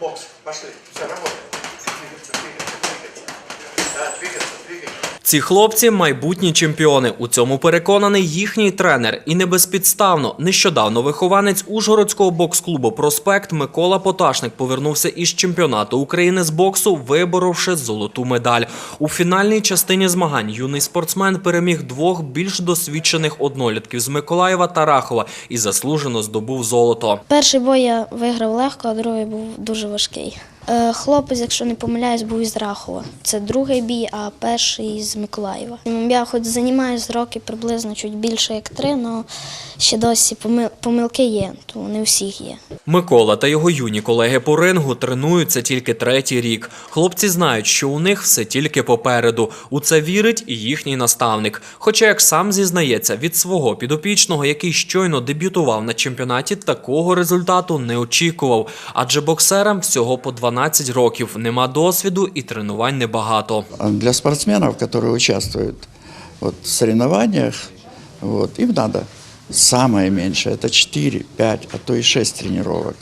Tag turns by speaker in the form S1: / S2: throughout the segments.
S1: Бокс. Пошли. Все, работаем. Двигаться, двигаться, двигаться. Да, двигаться.
S2: Ці хлопці майбутні чемпіони. У цьому переконаний їхній тренер. І не безпідставно. Нещодавно вихованець Ужгородського бокс-клубу Проспект Микола Поташник повернувся із чемпіонату України з боксу, виборовши золоту медаль. У фінальній частині змагань юний спортсмен переміг двох більш досвідчених однолітків з Миколаєва та Рахова і заслужено здобув золото.
S3: Перший бой я виграв легко, а другий був дуже важкий. Е, Хлопець, якщо не помиляюсь, був із Рахова. Це другий бій, а перший з Миколаєва. Я хоч займаюся роки приблизно чуть більше як три, але ще досі помил- помилки є, то не всіх є.
S2: Микола та його юні колеги по рингу тренуються тільки третій рік. Хлопці знають, що у них все тільки попереду. У це вірить і їхній наставник. Хоча, як сам зізнається, від свого підопічного, який щойно дебютував на чемпіонаті, такого результату не очікував. Адже боксерам всього по 12 років, нема досвіду і тренувань небагато.
S4: Для спортсменів, які участвують в соревнованиях, їм треба найменше – це меньшее, это 4, 5, а то і 6 тренировок.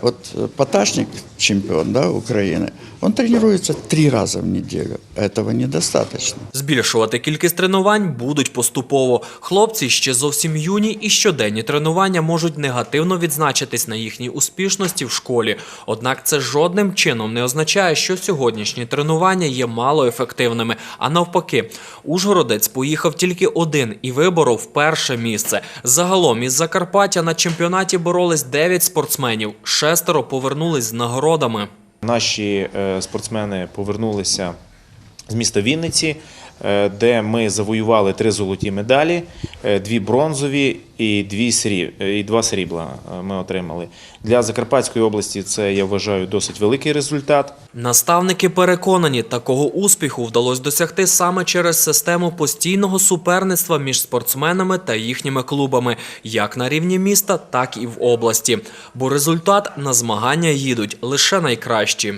S4: Вот э, Поташник, чемпион да, Украины, он тренируется три раза в неделю. Этого недостаточно.
S2: Збільшувати кількість тренувань будуть поступово. Хлопці ще зовсім юні і щоденні тренування можуть негативно відзначитись на їхній успішності в школі. Однак це жодним чином не означає, що сьогоднішні тренування є малоефективними. А навпаки, Ужгородець поїхав тільки один і виборов перше місце. Загалом із Закарпаття на чемпіонаті боролись 9 спортсменів. Шестеро повернулись з нагородами.
S5: Наші е, спортсмени повернулися з міста Вінниці, е, де ми завоювали три золоті медалі, е, дві бронзові і, дві сріб... і два срібла е, ми отримали. Для Закарпатської області це, я вважаю, досить великий результат.
S2: Наставники переконані, такого успіху вдалося досягти саме через систему постійного суперництва між спортсменами та їхніми клубами, як на рівні міста, так і в області. Бо результат на змагання їдуть лише найкращі.